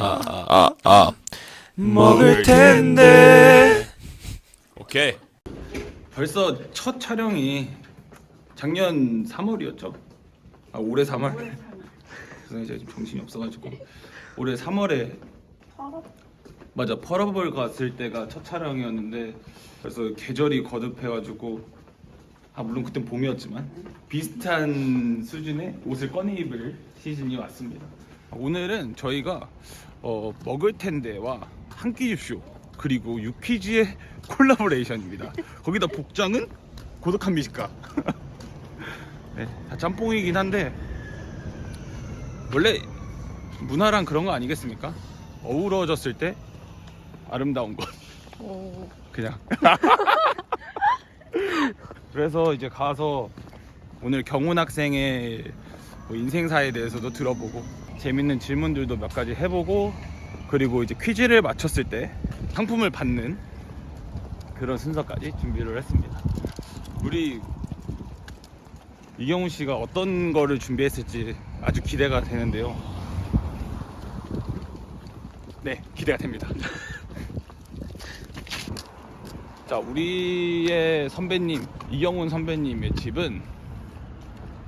아, 아. 먹을 텐데. 오케이. 벌써 첫 촬영이 작년 3월이었죠? 아 올해 3월? 그래서 이제 지금 정신이 없어가지고 올해 3월에 맞아 펄업을 갔을 때가 첫 촬영이었는데 그래서 계절이 거듭해가지고 아 물론 그땐 봄이었지만 비슷한 수준의 옷을 꺼내 입을 시즌이 왔습니다. 오늘은 저희가 어, 먹을 텐데와 한끼 줍쇼 그리고 유퀴즈의 콜라보레이션입니다. 거기다 복장은 고독한 미식가. 네, 다 짬뽕이긴 한데 원래 문화랑 그런 거 아니겠습니까? 어우러졌을 때 아름다운 것. 오. 그냥. 그래서 이제 가서 오늘 경훈 학생의 뭐 인생사에 대해서도 들어보고 재밌는 질문들도 몇 가지 해보고 그리고 이제 퀴즈를 맞췄을 때 상품을 받는 그런 순서까지 준비를 했습니다. 우리 이경훈 씨가 어떤 거를 준비했을지 아주 기대가 되는데요. 네, 기대가 됩니다. 자, 우리의 선배님 이경훈 선배님의 집은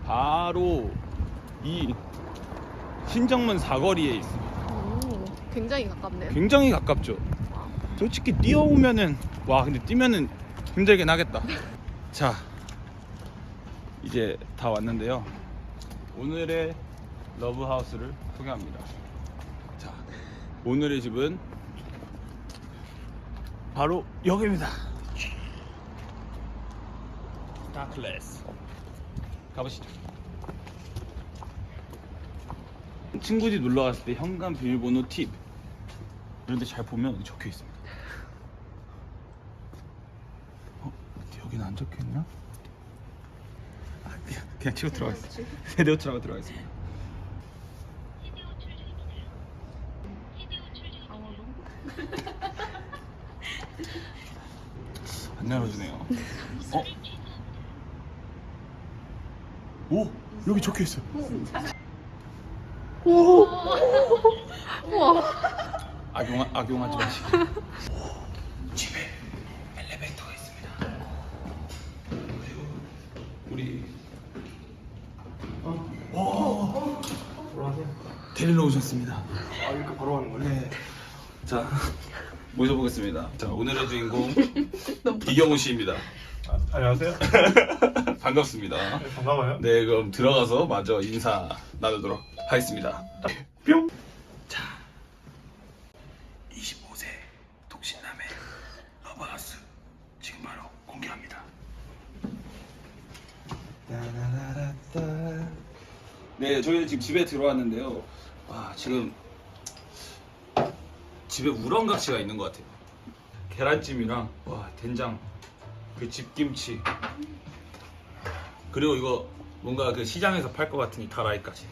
바로 이 신정문 사거리에 있습니다. 오, 굉장히 가깝네요. 굉장히 가깝죠. 솔직히 뛰어오면은 와 근데 뛰면은 힘들긴 하겠다. 자, 이제 다 왔는데요. 오늘의 러브하우스를 소개합니다. 자, 오늘의 집은 바로 여기입니다. 스타클래스. 가보시죠. 친구 집 놀러 갔을 때 현관 비밀번호 팁 이런 데 잘 보면 적혀 있습니다. 어? 여기는 안 적혀 있나? 아, 그냥, 그냥 치고 들어가겠습니다. 세대 호출하고 들어가겠습니다. 안 열어주네요. 어? 오! 여기 적혀 있어. 우와. 악용 악용하지 마시고. 집에 엘리베이터가 있습니다. 그리고 우리 어, 데리러 오셨습니다. 아 이렇게 바로 하는 거네. 네. 자 모셔보겠습니다. 자 오늘의 주인공 이경훈 씨입니다. 아, 안녕하세요. 반갑습니다. 네, 반가워요. 네 그럼 들어가서 마저 인사 나누도록 하겠습니다. 뿅. 자 25세 독신남의 러브하우스 지금 바로 공개합니다. 네, 저희는 지금 집에 들어왔는데요. 와, 지금 집에 우렁각시가 있는 것 같아요. 계란찜이랑 와 된장, 그 집김치, 그리고 이거 뭔가 그 시장에서 팔 것 같은 이 다라이까지.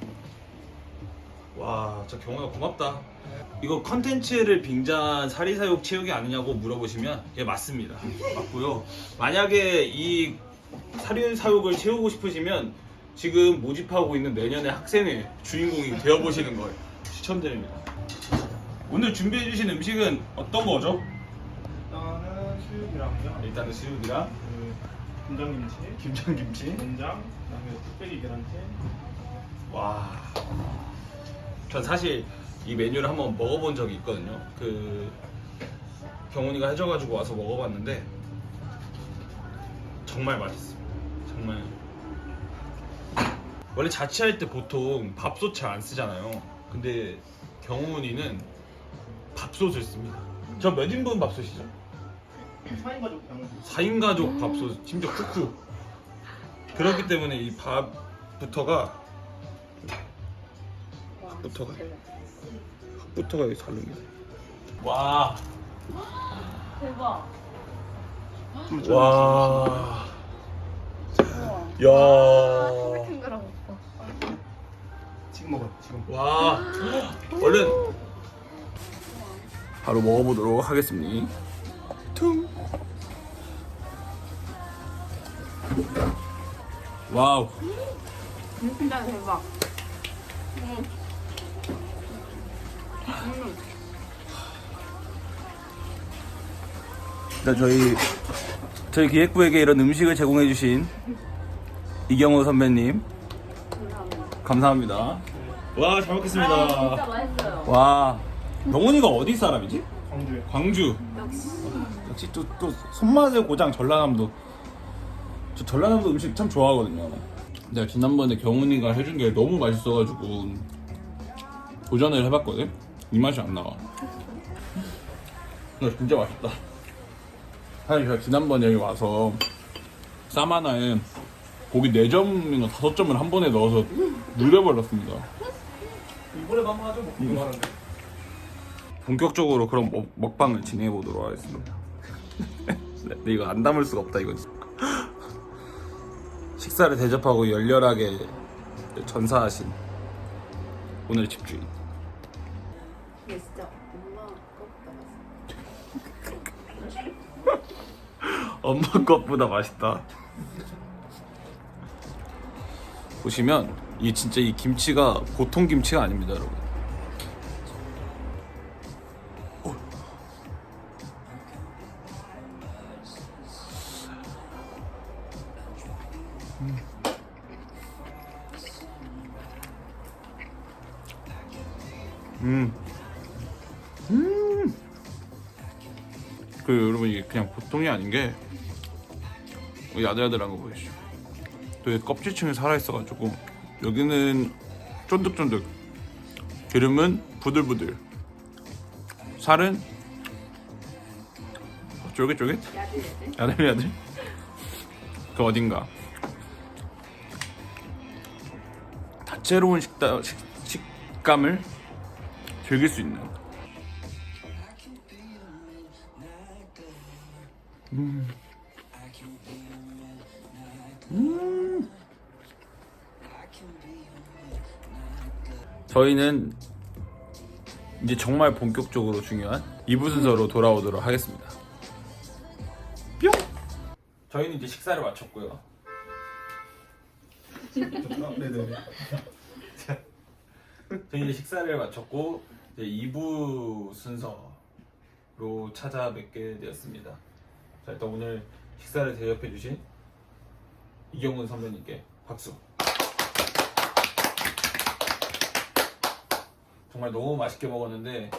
와, 저 경호야 고맙다. 이거 컨텐츠를 빙자한 사리사욕 채우기 아니냐고 물어보시면 예 맞습니다. 맞고요. 만약에 이 사리사욕을 채우고 싶으시면 지금 모집하고 있는 내년의 학생의 주인공이 되어보시는 걸 추천드립니다. 오늘 준비해 주신 음식은 어떤 거죠? 일단은 수육이랑요. 일단은 수육이랑 그 김장김치, 김장김치. 된장, 그다음에 뚝배기 계란찜. 와. 전 사실 이 메뉴를 한번 먹어본 적이 있거든요. 그 경훈이가 해줘가지고 와서 먹어봤는데 정말 맛있어요. 정말. 원래 자취할 때 보통 밥솥 잘 안 쓰잖아요. 근데 경훈이는 밥솥을 씁니다. 저 몇 인분 밥솥이죠? 4인 가족 양. 4인 가족 밥솥, 심지어 쿠쿠. 그렇기 때문에 이 밥부터가 밥부터가 밥부터가 여기 살릅니다. 와, 대박. 와, 야, 탱글한 오빠. 지금 먹어. 지금. 와, 얼른 바로 먹어보도록 하겠습니다. 퉁. 와우. 진짜 대박. 일단 저희 저희 기획부에게 이런 음식을 제공해주신 이경호 선배님 감사합니다. 와 잘 먹겠습니다. 진짜 맛있어요. 와 병훈이가 어디 사람이지? 광주에. 광주. 역시. 역시 또, 또 손맛의 고장 전라남도. 저 전라남도 음식 참 좋아하거든요. 내가 지난번에 경훈이가 해준 게 너무 맛있어가지고 도전을 해봤거든. 이 맛이 안 나와. 근데 진짜 맛있다. 사실 제가 지난번에 여기 와서 쌈 하나에 고기 4점이나 5점을 한 번에 넣어서 눌려버렸습니다. 이번에도 한번 하죠. 뭐 그거 하는데. 본격적으로 그럼 먹, 먹방을 진행해 보도록 하겠습니다. 네, 근데 이거 안 담을 수가 없다 이거. 식사를 대접하고 열렬하게 전사하신 오늘 집주인. 이게 진짜 엄마 것보다 맛있어. 엄마 것보다 맛있다. 보시면 이 진짜 이 김치가 보통 김치가 아닙니다, 여러분. 어. 음. 음. 그 여러분 이게 그냥 보통이 아닌 게 야들야들한 거 보이시죠? 되게 껍질층이 살아 있어가지고 여기는 쫀득쫀득. 기름은 부들부들. 살은 쫄깃쫄깃? 야들야들. 그 어딘가. 다채로운 식다, 식, 식감을 즐길 수 있는 저희는 이제 정말 본격적으로 중요한 2부 순서로 돌아오도록 하겠습니다. 뿅! 저희는 이제 식사를 마쳤고요. 아, 네네. 저희 이제 식사를 마쳤고 이제 2부 순서로 찾아뵙게 되었습니다. 자 일단 오늘 식사를 대접해 주신 이경훈 선배님께 박수. 정말 너무 맛있게 먹었는데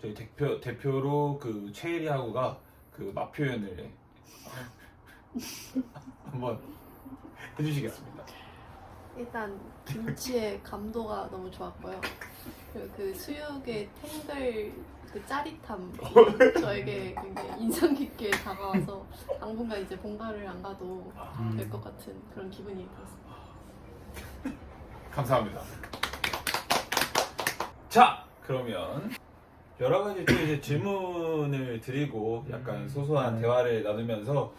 저희 대표 대표로 그 최일이 하고가 그 맛 표현을 한번 해주시겠습니다. 일단 김치의 감도가 너무 좋았고요. 그리고 그 수육의 탱글 그 짜릿함 저에게 굉장히 인상 깊게 다가와서 당분간 이제 본가를 안 가도 될 것 같은 그런 기분이 들었습니다. 감사합니다. 자, 그러면 여러 가지 또 이제 질문을 드리고 약간 소소한 대화를 나누면서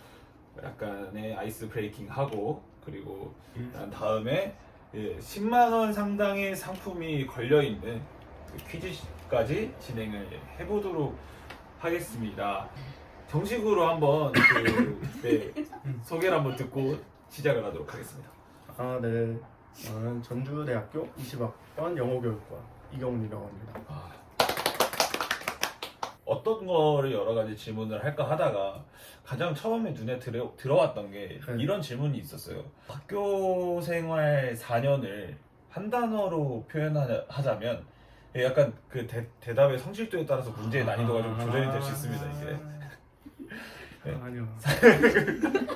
약간의 아이스 브레이킹 하고 그리고 난 다음에 예, 10만 원 상당의 상품이 걸려 있는 그 퀴즈까지 진행을 해보도록 하겠습니다. 정식으로 한번 그 네, 소개를 한번 듣고 시작을 하도록 하겠습니다. 아 네. 저는 전주대학교 20학번 영어교육과 이경훈이라고 합니다. 어떤 거를 여러 가지 질문을 할까 하다가 가장 처음에 눈에 들어, 들어왔던 게 네. 이런 질문이 있었어요. 학교 생활 4년을 한 단어로 표현하자면 약간 그 대, 대답의 성실도에 따라서 문제의 난이도가 좀 조절이 될 수 있습니다. 이게 네. 아, 아니요.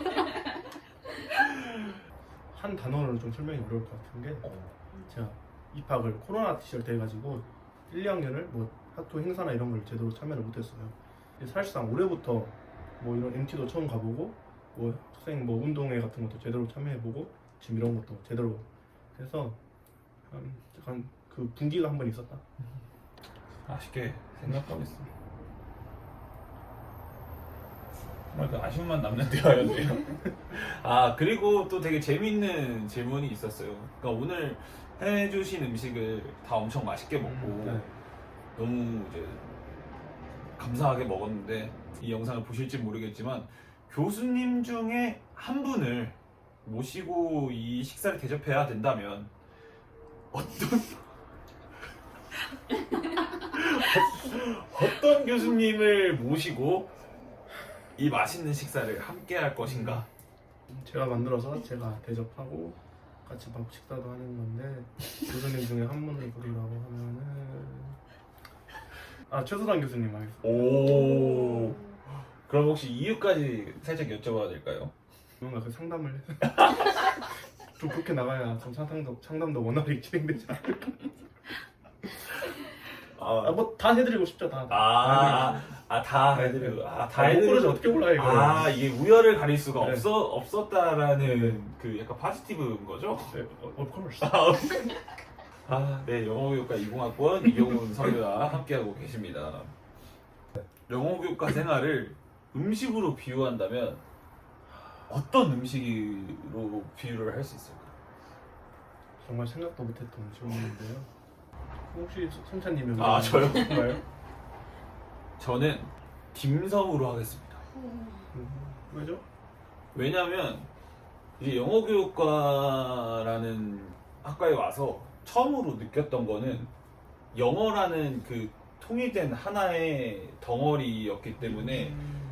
한 단어로는 좀 설명이 어려울 것 같은 게 어, 제가 입학을 코로나 시절 때 해가지고 1, 2학년을 뭐 학교 행사나 이런 걸 제대로 참여를 못했어요. 사실상 올해부터 뭐 이런 MT도 처음 가보고 뭐 학생 뭐 운동회 같은 것도 제대로 참여해보고 지금 이런 것도 제대로 해서 한 약간 그 분기가 한 번 있었다. 아쉽게 생각하고 있어. 정말 그 아쉬움만 남는 대화였네요. 아 그리고 또 되게 재밌는 질문이 있었어요. 그러니까 오늘 해주신 음식을 다 엄청 맛있게 먹고 네. 너무 이제 감사하게 먹었는데 이 영상을 보실지 모르겠지만 교수님 중에 한 분을 모시고 이 식사를 대접해야 된다면 어떤 어떤 교수님을 모시고 이 맛있는 식사를 함께 할 것인가? 제가 만들어서 제가 대접하고 같이 밥 식사도 하는 건데 교수님 중에 한 분을 고르라고 하면은 아 최소단 교수님 알겠습니다. 오. 그럼 혹시 이유까지 살짝 여쭤봐도 될까요? 뭔가 그 상담을 해서 좀 그렇게 나가야 좀 상담도 상담도 원활하게 진행되지 않을까. 아, 아 뭐 다 해드리고 싶죠 다. 아, 아, 다 해드리고, 아, 다 못 고르지 해드리고. 어떻게 골라요 이거? 아, 이게 우열을 가릴 수가 네. 없어, 없었다라는 그 약간 파지티브인 거죠? 네, of course. 아, 네, 영어교육과 20학번 이경훈 선배와 함께하고 계십니다. 영어교육과 생활을 음식으로 비유한다면 어떤 음식으로 비유를 할 수 있을까요? 정말 생각도 못했던 질문인데요. 혹시 손찬님이 아, 저요? 뭔가요? 저는 딤섬으로 하겠습니다. 음, 음, 왜죠? 왜냐면 이제 영어교육과라는 학과에 와서 처음으로 느꼈던 거는 영어라는 그 통일된 하나의 덩어리였기 때문에 음,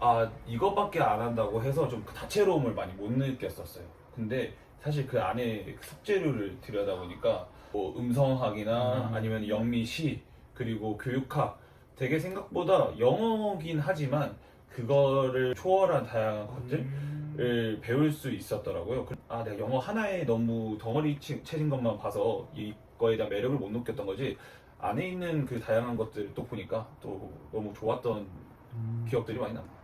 아 이것밖에 안 한다고 해서 좀 다채로움을 많이 못 느꼈었어요. 근데 사실 그 안에 그 숙제류를 들여다보니까 뭐 음성학이나 음. 아니면 영미시 그리고 교육학 되게 생각보다 영어긴 하지만 그거를 초월한 다양한 것들 음, 을 배울 수 있었더라고요. 그- 아, 내가 영어 하나에 너무 덩어리 치- 채진 것만 봐서 이거에 대한 매력을 못 느꼈던 거지. 안에 있는 그 다양한 것들을 또 보니까 또 너무 좋았던 음. 기억들이 많이 납니다.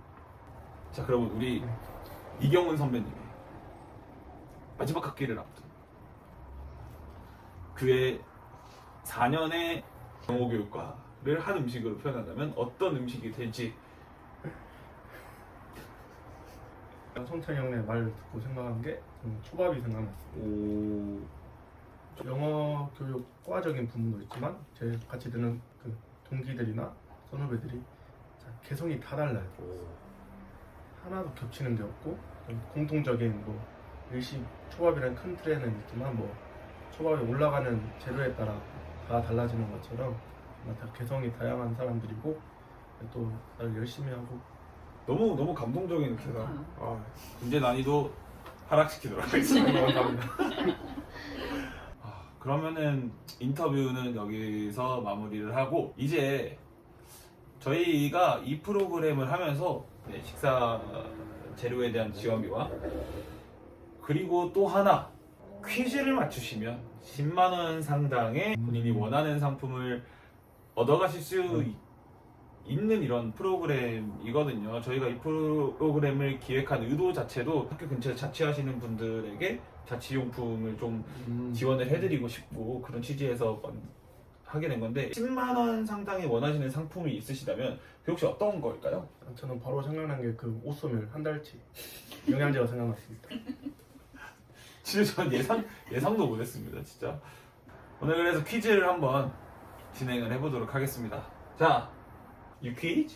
자, 그러면 우리 이경훈 선배님이 마지막 학기를 앞둔 그의 4년의 영어 교육과를 한 음식으로 표현한다면 어떤 음식이 될지 손찬 형의 말을 듣고 생각한 게 음, 초밥이 생각났어요. 오 영어 교육 과적인 부분도 있지만 제 같이 드는 그 동기들이나 선후배들이 자, 개성이 다 달라요. 하나도 겹치는 게 없고 좀 공통적인 뭐 일식 초밥이라는 큰 틀에는 있지만 뭐 초밥이 올라가는 재료에 따라 다 달라지는 것처럼 정말 다 개성이 다양한 사람들이고 또날 열심히 하고 너무 너무 감동적인 대상. 아, 문제 난이도 하락시키도록 하겠습니다. 감사합니다. 아, 그러면은 인터뷰는 여기서 마무리를 하고 이제 저희가 이 프로그램을 하면서 네, 식사 재료에 대한 지원비와 그리고 또 하나 퀴즈를 맞추시면 10만 원 상당의 본인이 원하는 상품을 얻어가실 수 음. 있는 이런 프로그램이거든요. 저희가 이 프로그램을 기획한 의도 자체도 학교 근처에 자취하시는 분들에게 자취용품을 좀 음. 지원을 해드리고 싶고 그런 취지에서 하게 된 건데 10만 원 상당의 원하시는 상품이 있으시다면 그 혹시 어떤 걸까요? 저는 바로 생각난 게그 오소밀 한 달치 영양제가 생각났습니다. 진짜 전 예상 예상도 못했습니다, 진짜. 오늘 그래서 퀴즈를 한번 진행을 해보도록 하겠습니다. 자, 유퀴즈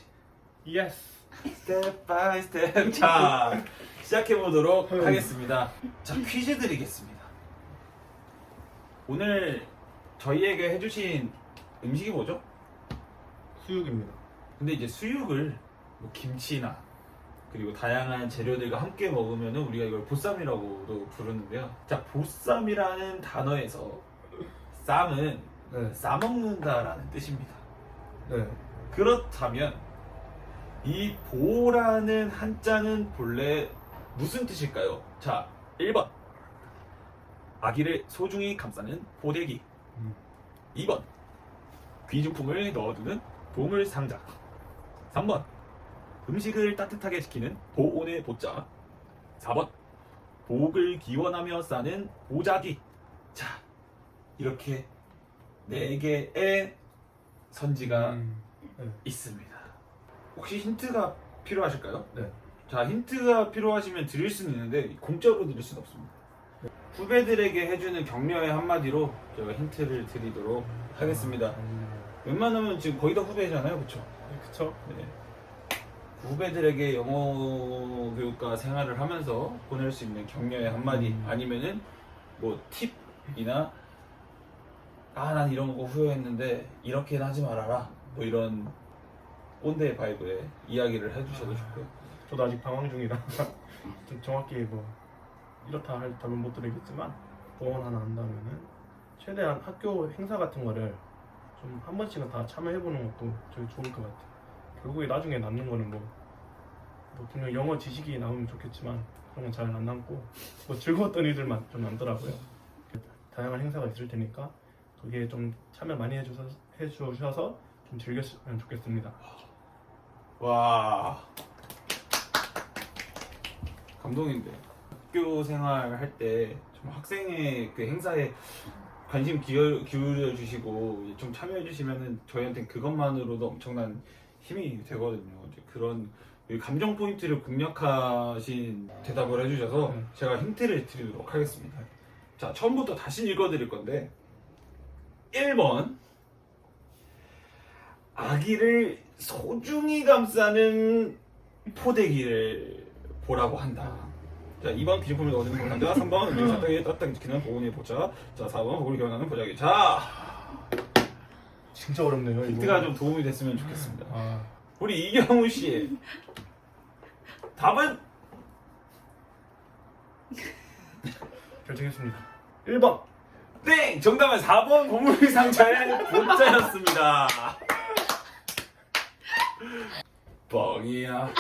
예스. 스텝 바이 스텝. 자, 시작해 보도록 하겠습니다. 자, 퀴즈 드리겠습니다. 오늘 저희에게 해주신 음식이 뭐죠? 수육입니다. 근데 이제 수육을 뭐 김치나 그리고 다양한 재료들과 함께 먹으면 우리가 이걸 보쌈이라고도 부르는데요. 자, 보쌈이라는 단어에서 쌈은 네. 싸먹는다라는 뜻입니다. 네. 그렇다면 이 보라는 한자는 본래 무슨 뜻일까요? 자, 1번 아기를 소중히 감싸는 보대기 음. 2번 귀중품을 넣어두는 보물상자 3번 음식을 따뜻하게 식히는 보온의 보자 4번 복을 기원하며 싸는 보자기 자 이렇게 4개의 선지가 음. 네. 있습니다. 혹시 힌트가 필요하실까요? 네. 자, 힌트가 필요하시면 드릴 수는 있는데 공짜로 드릴 수는 없습니다. 후배들에게 해주는 격려의 한마디로 제가 힌트를 드리도록 하겠습니다. 음. 웬만하면 지금 거의 다 후배잖아요, 그렇죠? 그쵸? 네. 후배들에게 영어 교육과 생활을 하면서 보낼 수 있는 격려의 한마디 음. 아니면은 뭐 팁이나 아 난 이런 거 후회했는데 이렇게는 하지 말아라 뭐 이런 꼰대 바이브의 이야기를 해주셔도 좋고요. 저도 아직 방황 중이라 좀 정확히 뭐 이렇다 할 답은 못 드리겠지만 조언 하나 한다면은 최대한 학교 행사 같은 거를 좀 한 번씩은 다 참여해보는 것도 되게 좋을 것 같아요. 결국에 나중에 남는 거는 뭐, 뭐 분명 영어 지식이 남으면 좋겠지만 그런 건 잘 안 남고 뭐 즐거웠던 일들만 좀 남더라고요. 다양한 행사가 있을 테니까 거기에 좀 참여 많이 해주셔서, 해주셔서 좀 즐겼으면 좋겠습니다. 와 감동인데 학교 생활 할 때 좀 학생의 그 행사에 관심 기울, 기울여 주시고 좀 참여해 주시면은 저희한테 그것만으로도 엄청난 힘이 되거든요. 이제 그런 이 감정 포인트를 공략하신 대답을 해주셔서 네. 제가 힌트를 드리도록 하겠습니다. 자 처음부터 다시 읽어드릴 건데 1번 아기를 소중히 감싸는 포대기를 보라고 한다. 자, 2번 기준품을 얻는 보관자, 3번 음식 사탕에 따뜻하게 지키는 보온의 보자, 자, 4번 거울 교환하는 보자기. 자, 진짜 어렵네요. 이거. 힌트가 좀 도움이 됐으면 좋겠습니다. 아, 우리 이경우 씨의 답은 결정했습니다. 1번. 땡! 정답은 4번 보물 상자의 보자였습니다. 뻥이야.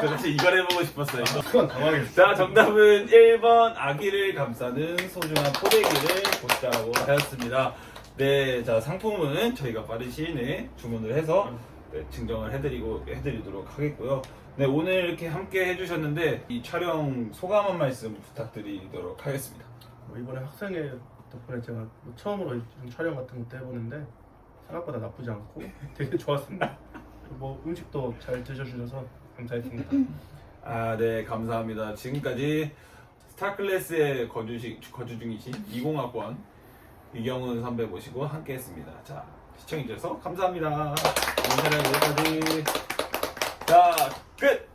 저 사실 이걸 해보고 싶었어요. 그건 당황했어. 자, 정답은 1번 아기를 감싸는 소중한 포대기를 보자라고 하였습니다. 네, 자, 상품은 저희가 빠른 시일 내에 주문을 해서 네, 증정을 해드리고, 해드리도록 하겠고요. 네, 오늘 이렇게 함께 해주셨는데, 이 촬영 소감 한 말씀 부탁드리도록 하겠습니다. 뭐 이번에 학생회 덕분에 제가 뭐 처음으로 이런 촬영 같은 것도 해보는데 생각보다 나쁘지 않고 되게 좋았습니다. 뭐 음식도 잘 드셔주셔서 감사했습니다. 아, 네, 감사합니다. 지금까지 스타클래스에 거주, 시, 거주 중이신 20학번 이경훈 선배 모시고 함께 했습니다. 자, 시청해주셔서 감사합니다. 오늘 촬영 여기까지. 자, 끝!